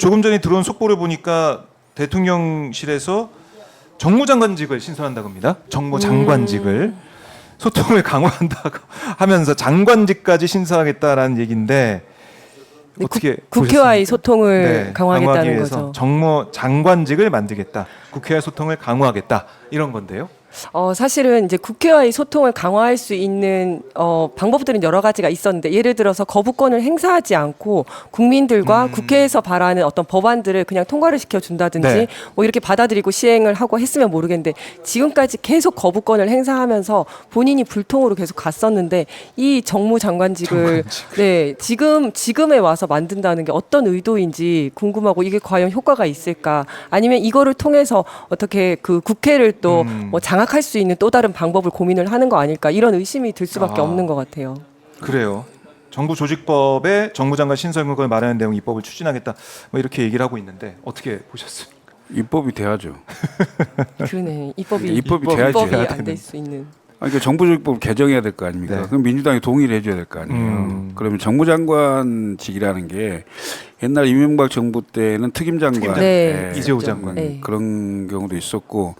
조금 전에 들어온 속보를 보니까 대통령실에서 정무장관직을 신설한다고 합니다. 정무장관직을 소통을 강화한다고 하면서 장관직까지 신설하겠다라는 얘기인데 네, 어떻게 국, 국회와의 보셨습니까? 소통을 네, 강화하겠다는 위해서 거죠. 정무 장관직을 만들겠다. 국회와 소통을 강화하겠다. 이런 건데요. 어, 사실은 이제 국회와의 소통을 강화할 수 있는 어, 방법들은 여러 가지가 있었는데 예를 들어서 거부권을 행사하지 않고 국민들과 음. 국회에서 바라는 어떤 법안들을 그냥 통과를 시켜 준다든지 네. 뭐 이렇게 받아들이고 시행을 하고 했으면 모르겠는데 지금까지 계속 거부권을 행사하면서 본인이 불통으로 계속 갔었는데 이 정무 장관직을 네 지금 지금에 와서 만든다는 게 어떤 의도인지 궁금하고 이게 과연 효과가 있을까 아니면 이거를 통해서 어떻게 그 국회를 또 음. 뭐장 악할 수 있는 또 다른 방법을 고민을 하는 거 아닐까 이런 의심이 들 수밖에 아. 없는 것 같아요. 그래요. 정부 조직법에 정무장관 신설문을 마련한 내용 입법을 추진하겠다. 뭐 이렇게 얘기를 하고 있는데 어떻게 보셨습니까? 입법이 돼야죠. 그러네 입법이 입법이 입법- 돼야지. 입법이 안. 될 수 있는. 아니, 그러니까 정부조직법 개정해야 될 거 아닙니까? 네. 그럼 민주당이 동의를 해줘야 될 거 아니에요. 음. 그러면 정무장관직이라는 게 옛날 이명박 정부 때는 특임장관, 특임장. 네. 이재호. 장관. 네. 그런 경우도 있었고,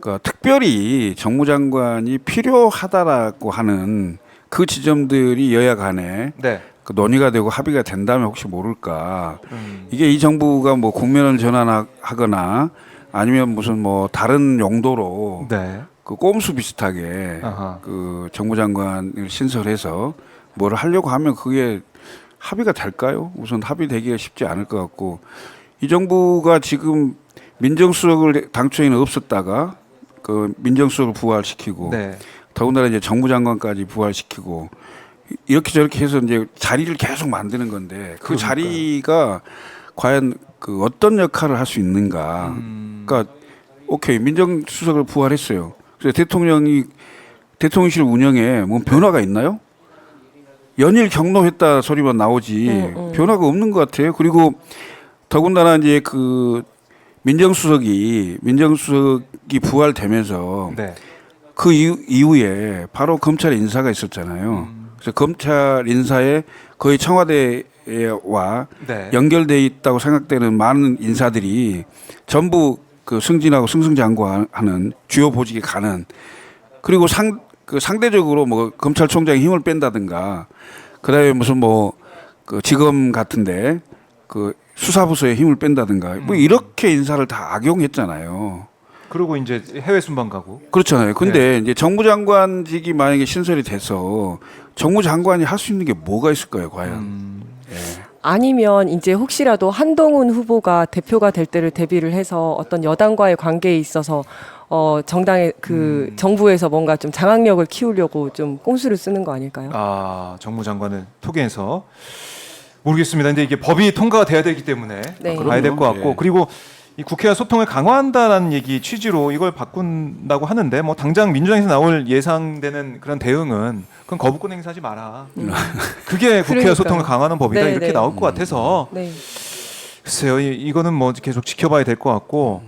그러니까 특별히 정무장관이 필요하다라고 하는 그 지점들이 여야 간에 네. 그 논의가 되고 합의가 된다면 혹시 모를까. 음. 이게 이 정부가 뭐 국면을 전환하거나 아니면 무슨 뭐 다른 용도로 네. 그 꼼수 비슷하게 아하. 그 정무장관을 신설해서 뭘 하려고 하면 그게 합의가 될까요? 우선 합의되기가 쉽지 않을 것 같고 이 정부가 지금 민정수석을 당초에는 없었다가 그 민정수석을 부활시키고 네. 더군다나 이제 정무장관까지 부활시키고 이- 이렇게 저렇게 해서 이제 자리를 계속 만드는 건데 그 그러니까요. 자리가 과연 그 어떤 역할을 할 수 있는가? 음. 그러니까 오케이 민정수석을 부활했어요. 그래서 대통령이 대통령실 운영에 뭐 변화가 있나요? 연일 경로했다 소리만 나오지 음, 음. 변화가 없는 것 같아요. 그리고 더군다나 이제 그 민정수석이 민정수석이 부활되면서 네. 그 이후, 이후 에 바로 검찰 인사가 있었잖아요. 음. 그래서 검찰 인사에 거의 청와대와 네. 연결돼 있다고 생각되는 많은 인사들이 전부 그 승진하고 승승장구하는 주요 보직에 가는 그리고 상 그 상대적으로 뭐 검찰총장이 힘을 뺀다든가 그다음에 무슨 뭐 그 지검 같은데 그 수사부서에 힘을 뺀다든가 뭐 이렇게 인사를 다 악용했잖아요. 그리고 이제 해외 순방 가고. 그렇잖아요. 근데 네. 이제 정무장관직이 만약에 신설이 돼서 정무장관이 할 수 있는 게 뭐가 있을까요, 과연? 음. 아니면 이제 혹시라도 한동훈 후보가 대표가 될 때를 대비를 해서 어떤 여당과의 관계에 있어서 어 정당의 그 음. 정부에서 뭔가 좀 장악력을 키우려고 좀 꼼수를 쓰는 거 아닐까요? 아 정무 장관을 토개해서 모르겠습니다. 근데 이게 법이 통과가 돼야 되기 때문에 네. 봐야 될 것. 같고 예. 그리고 이 국회와 소통을 강화한다라는 얘기 취지로 이걸 바꾼다고 하는데 뭐 당장 민주당에서 나올 예상되는 그런 대응은 그건 거부권 행사하지 마라. 그게 국회와 그러니까요. 소통을 강화하는 법이다 네, 이렇게 네. 나올 것 같아서 네. 글쎄요 이, 이거는 뭐 계속 지켜봐야 될 것 같고